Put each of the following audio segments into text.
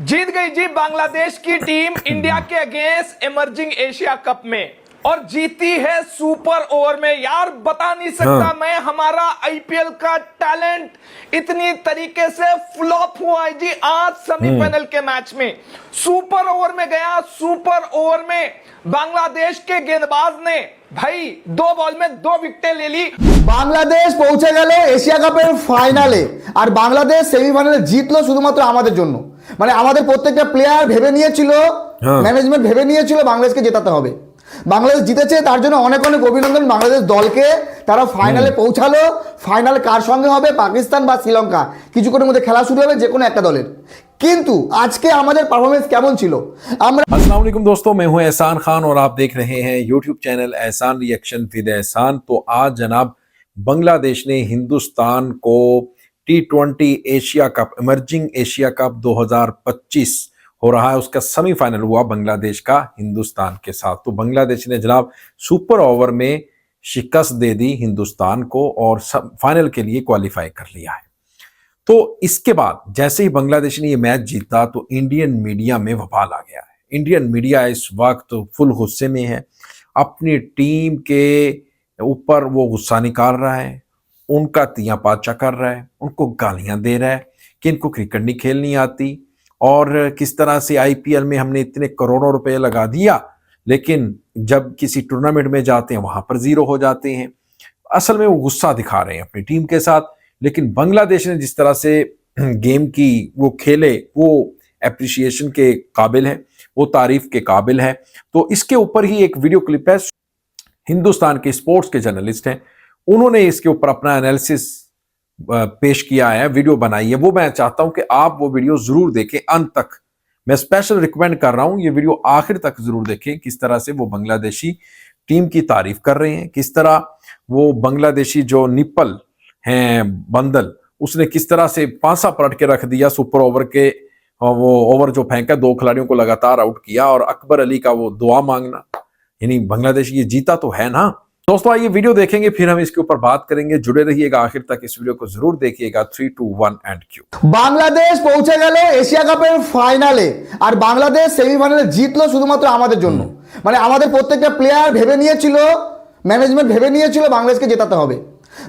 जीत गई जी बांग्लादेश की टीम इंडिया के अगेंस्ट इमर्जिंग एशिया कप में। और जीती है सुपर ओवर में यार बता नहीं सकता हाँ। मैं हमारा आईपीएल का टैलेंट इतनी तरीके से फ्लॉप हुआ है जी आज सेमीफाइनल के मैच में सुपर ओवर में गया सुपर ओवर में बांग्लादेश के गेंदबाज ने भाई दो बॉल में दो विकेटें ले ली বাংলাদেশ পৌঁছে গেল এশিয়া কাপের ফাইনালে আর বাংলাদেশ সেমিফাইনালে জিতলো শুধুমাত্র আমাদের জন্য মানে আমাদের প্রত্যেকটা প্লেয়ার ভেবে নিয়েছিল হ্যাঁ। ম্যানেজমেন্ট ভেবে নিয়েছিল বাংলাদেশকে জেতাতে হবে বাংলাদেশ জিতেছে তার জন্য অনেক অনেক অভিনন্দন বাংলাদেশ দলকে তারা ফাইনালে পৌঁছালো ফাইনাল কার সঙ্গে হবে পাকিস্তান বা শ্রীলঙ্কা কিছুক্ষণের মধ্যে খেলা শুরু হবে যে কোনো একটা দলের কিন্তু আজকে আমাদের পারফরমেন্স কেমন ছিল আমরা अस्सलाम वालेकुम दोस्तों मैं हूं एहसान खान और आप देख रहे हैं YouTube channel Ehsan reaction with Ehsan तो आज जनाब बांग्लादेश ने हिंदुस्तान को T twenty Asia cup emerging Asia cup 2025 हो रहा है। उसका सेमीफाइनल हुआ बांग्लादेश का हिंदुस्तान के साथ। तो बांग्लादेश ने जनाब सुपर ओवर में शिकस्त दे दी हिंदुस्तान को और फाइनल के लिए क्वालिफाई कर लिया है। तो इसके बाद जैसे ही बांग्लादेश ने ये मैच जीता तो इंडियन मीडिया में बवाल आ गया है। इंडियन मीडिया इस वक्त फुल गुस्से में है। अपनी टीम के ऊपर वो गुस्सा निकाल रहा है। उनका तिया पाचा कर रहा है। उनको गालियाँ दे रहा है कि इनको क्रिकेट नहीं खेलनी आती। और किस तरह से आईपीएल में हमने इतने करोड़ों रुपए लगा दिया, लेकिन जब किसी टूर्नामेंट में जाते हैं, वहाँ पर ज़ीरो हो जाते हैं। असल में वो गुस्सा दिखा रहे हैं अपनी टीम के साथ, लेकिन बांग्लादेश ने जिस तरह से गेम की वो खेले, वो एप्रिसिएशन के काबिल है, वो तारीफ़ के काबिल है। तो इसके ऊपर ही एक वीडियो क्लिप है, हिंदुस्तान के स्पोर्ट्स के जर्नलिस्ट हैं। उन्होंने इसके ऊपर अपना एनालिसिस पेश किया है, वीडियो बनाई है, वो मैं चाहता हूँ कि आप वो वीडियो ज़रूर देखें अंत तक। मैं स्पेशल रिकमेंड कर रहा हूँ, ये वीडियो आखिर तक ज़रूर देखें, किस तरह से वो बांग्लादेशी टीम की तारीफ़ कर रहे हैं, किस तरह वो बांग्लादेशी जो निप्पल हैं, बंदल, उसने किस तरह से पांसा पलट के रख दिया, सुपर ओवर के वो ओवर जो फेंका, दो खिलाड़ियों को लगातार आउट किया, और अकबर अली का वो दुआ मांगना। यानी बांग्लादेश ये जीता तो है ना? दोस्तों आइए वीडियो देखेंगे फिर हम इसके ऊपर बात करेंगे जुड़े रहिएगा आखिर तक इस वीडियो को जरूर देखिएगा three to one and Q Bangladesh পৌঁছে গেল এশিয়া কাপের ফাইনালে আর বাংলাদেশ সেমিফাইনালে জিতলো শুধুমাত্র আমাদের জন্য মানে আমাদের প্রত্যেকটা প্লেয়ার ভেবে নিয়েছিল ম্যানেজমেন্ট ভেবে নিয়েছিল বাংলাদেশকে জেতাতে হবে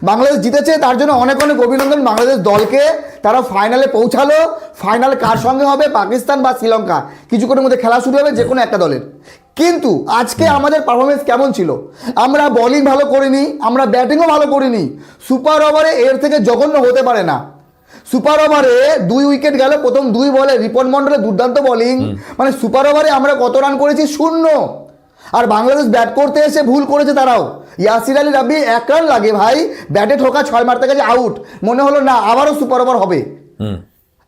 বাংলাদেশ জিতেছে তার জন্য অনেক অনেক অভিনন্দন বাংলাদেশ দলকে তারা ফাইনালে পৌঁছালো ফাইনাল কার সঙ্গে হবে পাকিস্তান বা শ্রীলঙ্কা কিছুক্ষণের মধ্যে খেলা শুরু হবে যে কোনো একটা দলের কিন্তু আজকে আমাদের পারফরমেন্স কেমন ছিল? আমরা বোলিং ভালো করিনি আমরা ব্যাটিংও ভালো করিনি। সুপার ওভারে এর থেকে জঘন্য হতে পারে না। সুপার ওভারে দুই উইকেট গেল প্রথম দুই বলে রিপন মন্ডলের দুর্দান্ত বোলিং মানে সুপার ওভারে আমরা কত রান করেছি? শূন্য। আর বাংলাদেশ ব্যাট করতে এসে ভুল করেছে তারাও। ইয়াসির আলী রাব্বি এক রান লাগে ভাই। ব্যাটে ঠোকা ছয় মারতে গেছে আউট মনে হলো না আবারও সুপার ওভার হবে।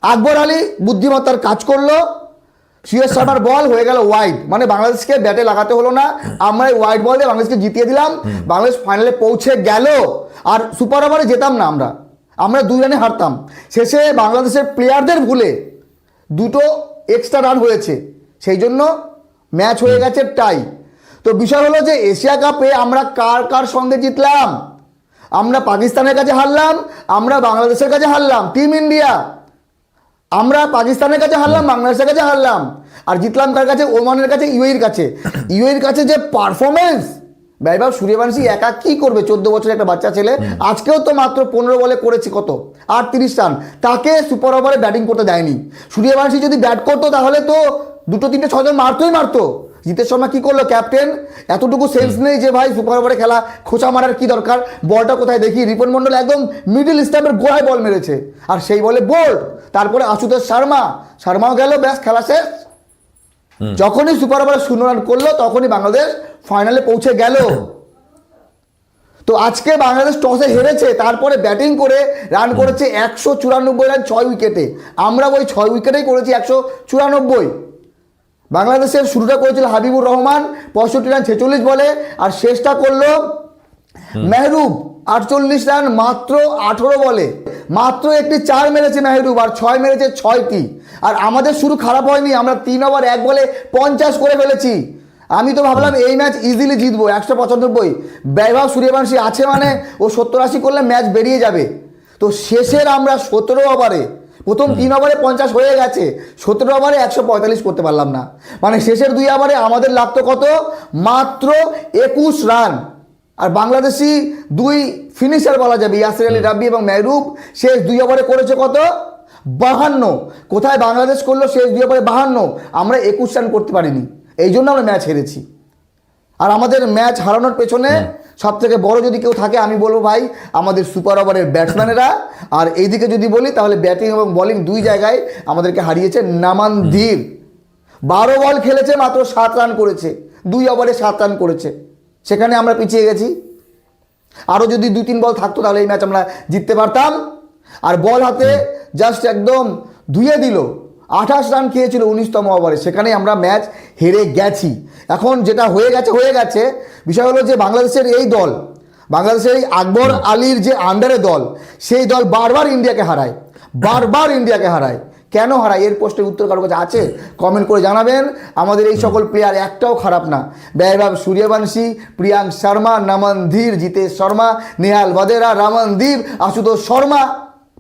আকবর আলী বুদ্ধিমত্তার কাজ করল। সিএস শর্মার বল হয়ে গেল ওয়াইড মানে বাংলাদেশকে ব্যাটে লাগাতে হলো না। আমরা ওয়াইড বল দিয়ে বাংলাদেশকে জিতিয়ে দিলাম। বাংলাদেশ ফাইনালে পৌঁছে গেল। আর সুপার ওভারে যেতাম না আমরা। আমরা দুই রানে হারতাম। শেষে বাংলাদেশের প্লেয়ারদের ভুলে দুটো এক্সট্রা রান হয়েছে। সেই জন্য ম্যাচ হয়ে গেছে টাই তো বিষয় হলো যে এশিয়া কাপে আমরা কার কার সঙ্গে জিতলাম? আমরা পাকিস্তানের কাছে হারলাম। আমরা বাংলাদেশের কাছে হারলাম। টিম ইন্ডিয়া আমরা পাকিস্তানের কাছে হারলাম বাংলাদেশের কাছে হারলাম আর জিতলাম কার কাছে? ওমানের কাছে ইউএর কাছে। ইউএর কাছে যে পারফরমেন্স ব্যয়বাব সূর্যবংশী একা কি করবে? চোদ্দ বছরের একটা বাচ্চা ছেলে। আজকেও তো মাত্র পনেরো বলে করেছে কত? আর তিরিশ রান। তাকে সুপার ওভারে ব্যাটিং করতে দেয়নি। সূর্যবংশী যদি ব্যাট করতো তাহলে তো দুটো তিনটে ছজন মারতোই মারতো। জিতেশ শর্মা কি করল ক্যাপ্টেন এতটুকু সেন্স নেই যে ভাই সুপার ওভারে খেলা খোঁচা মারার কি দরকার? বলটা কোথায় দেখি? রিপন মন্ডল একদম মিডিল স্ট্যাম্পের গোড়ায় বল মেরেছে। আর সেই বলে বোল্ড তারপরে আশুতোষ শর্মা। শর্মাও গেল ব্যাস খেলা শেষ। যখনই সুপার ওভারে শূন্য রান করল তখনই বাংলাদেশ ফাইনালে পৌঁছে গেল। তো আজকে বাংলাদেশ টসে হেরেছে তারপরে ব্যাটিং করে রান করেছে একশো চুরানব্বই রান ছয় উইকেটে আমরা ওই ছয় উইকেটেই করেছি একশো চুরানব্বই। বাংলাদেশের শুরুটা করেছিল হাবিবুর রহমান পঁয়ষট্টি রান ছেচল্লিশ বলে আর শেষটা করল মেহরুব আটচল্লিশ রান মাত্র আঠেরো বলে। মাত্র একটি চার মেরেছে মেহরুব আর ছয় মেরেছে ছয়টি। আর আমাদের শুরু খারাপ হয়নি আমরা তিন ওভার এক বলে পঞ্চাশ করে ফেলেছি। আমি তো ভাবলাম এই ম্যাচ ইজিলি জিতবো একশো পঁচানব্বই। ব্যয়ভাব সূর্যবংশী আছে মানে ও সত্তর আশি করলে ম্যাচ বেরিয়ে যাবে। তো শেষের আমরা সতেরো ওভারে প্রথম তিন ওভারে পঞ্চাশ হয়ে গেছে সতেরো ওভারে একশো পঁয়তাল্লিশ করতে পারলাম না। মানে শেষের দুই ওভারে আমাদের লাগতো কত? মাত্র একুশ রান। আর বাংলাদেশি দুই ফিনিশার বলা যাবে ইয়াসির আলী রাব্বি এবং মেহরুব শেষ দুই ওভারে করেছে কত? বাহান্ন। কোথায় বাংলাদেশ করল শেষ দুই ওভারে বাহান্ন? আমরা একুশ রান করতে পারিনি। এই জন্য আমরা ম্যাচ হেরেছি। আর আমাদের ম্যাচ হারানোর পেছনে সব থেকে বড় যদি কেউ থাকে আমি বলব ভাই আমাদের সুপার ওভারের ব্যাটসম্যানেরা আর এইদিকে যদি বলি তাহলে ব্যাটিং এবং বলিং দুই জায়গায় আমাদেরকে হারিয়েছে নামান ধীর। বারো বল খেলেছে মাত্র সাত রান করেছে। দুই ওভারে সাত রান করেছে। সেখানে আমরা পিছিয়ে গেছি। আরও যদি দুই তিন বল থাকতো তাহলে এই ম্যাচ আমরা জিততে পারতাম। আর বল হাতে জাস্ট একদম ধুয়ে দিল। আঠাশ রান খেয়েছিল উনিশতম ওভারে সেখানে আমরা ম্যাচ হেরে গেছি। এখন যেটা হয়ে গেছে হয়ে গেছে বিষয় হলো যে বাংলাদেশের এই দল বাংলাদেশের এই আকবর আলীর যে আন্ডারে দল সেই দল বারবার ইন্ডিয়াকে হারায় বারবার ইন্ডিয়াকে হারায়। কেন হারায়? এর প্রশ্নের উত্তর কারও কাছে আছে? কমেন্ট করে জানাবেন। আমাদের এই সকল প্লেয়ার একটাও খারাপ না। ব্যয়ভাব সূর্যবংশী প্রিয়াঙ্ক শর্মা নমন ধীর জিতেশ শর্মা নেহাল বদেরা রামনদীপ আশুতোষ শর্মা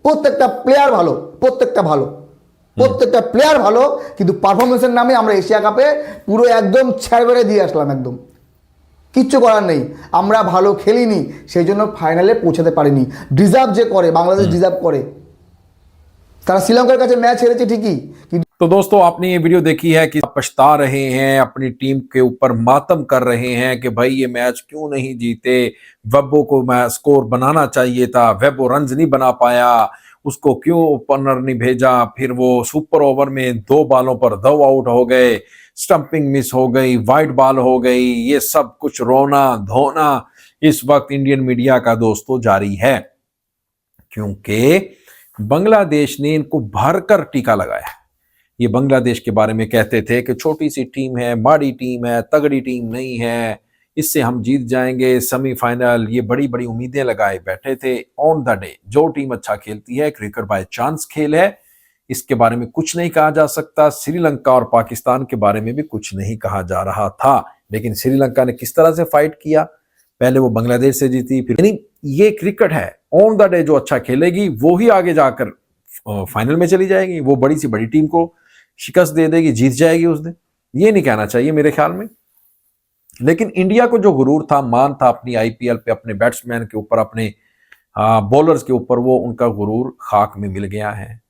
প্রত্যেকটা প্লেয়ার ভালো প্রত্যেকটা ভালো। প্রত্যেকটা প্লেয়ার ভালো কিন্তু পারফরমেন্সের নামে আমরা এশিয়া কাপে পুরো একদম ছেড়ে বেড়ে দিয়ে আসলাম একদম কিচ্ছু করার নেই আমরা ভালো খেলিনি সেই জন্য ফাইনালে পৌঁছাতে পারিনি ডিজার্ভ যে করে বাংলাদেশ ডিজার্ভ করে তারা শ্রীলঙ্কার কাছে ম্যাচ হেরেছে ঠিকই কিন্তু तो दोस्तों आपने ये वीडियो देखी है कि आप पछता रहे हैं अपनी टीम के ऊपर मातम कर रहे हैं कि भाई ये मैच क्यों नहीं जीते वेबो को स्कोर बनाना चाहिए था वेबो रन नहीं बना पाया उसको क्यों ओपनर नहीं भेजा? फिर वो सुपर ओवर में दो बालों पर दो आउट हो गए स्टंपिंग मिस हो गई वाइट बॉल हो गई, ये सब कुछ रोना, धोना इस वक्त इंडियन मीडिया का दोस्तों जारी है। क्योंकि बांग्लादेश ने इनको भरकर टीका लगाया ये बांग्लादेश के बारे में कहते थे कि छोटी सी टीम है, माड़ी टीम है, तगड़ी टीम नहीं है। इससे हम जीत जाएँगे। सेमीफाइनल, ये बड़ी बड़ी उम्मीदें लगाए बैठे थे। ऑन द डे जो टीम अच्छा खेलती है क्रिकेट बाय चांस खेल है। इसके बारे में कुछ नहीं कहा जा सकता। श्रीलंका और पाकिस्तान के बारे में भी कुछ नहीं कहा जा रहा था। लेकिन श्रीलंका ने किस तरह से फाइट किया? पहले वो बांग्लादेश से जीती, फिर यानी ये क्रिकेट है। ऑन द डे जो अच्छा खेलेगी, वो ही आगे जाकर फाइनल में चली जाएगी। वो बड़ी सी बड़ी टीम को शिकस्त दे देगी, जीत जाएगी उस दिन। ये नहीं कहना चाहिए मेरे ख्याल में। लेकिन इंडिया को जो गुरूर था, मान था अपनी आईपीएल पे, अपने बैट्समैन के ऊपर, अपने बॉलर्स के ऊपर, वो उनका गुरूर खाक में मिल गया है।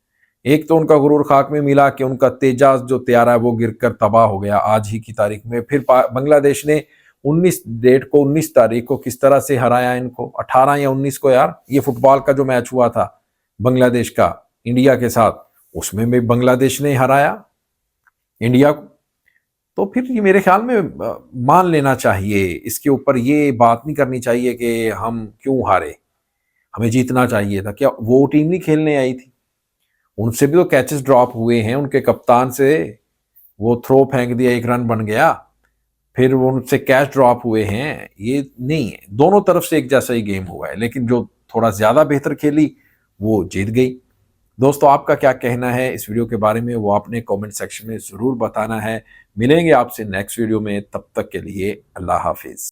एक तो उनका गुरूर खाक में मिला कि उनका तेजाज जो तैयार है, वो गिरकर तबाह हो गया आज ही की तारीख में। फिर बांग्लादेश ने 19 डेट को 19 तारीख को किस तरह से हराया इनको? 18 या 19 को यार, ये फुटबॉल का जो मैच हुआ था, बांग्लादेश का, इंडिया के साथ, उसमें भी बांग्लादेश ने हराया। इंडिया को तो फिर ये मेरे ख्याल में मान लेना चाहिए। इसके ऊपर ये बात नहीं करनी चाहिए कि हम क्यों हारे। हमें जीतना चाहिए था। क्या वो टीम नहीं खेलने आई थी? उनसे भी तो कैचेस ड्रॉप हुए हैं। उनके कप्तान से वो थ्रो फेंक दिया, एक रन बन गया। फिर वो उनसे कैच ड्रॉप हुए हैं। ये नहीं है। दोनों तरफ़ से एक जैसा ही गेम हुआ है। लेकिन जो थोड़ा ज़्यादा बेहतर खेली, वो जीत गई। दोस्तों, आपका क्या कहना है? इस वीडियो के बारे में वो आपने कमेंट सेक्शन में ज़रूर बताना है। मिलेंगे आपसे नेक्स्ट वीडियो में तब तक के लिए अल्लाह हाफिज।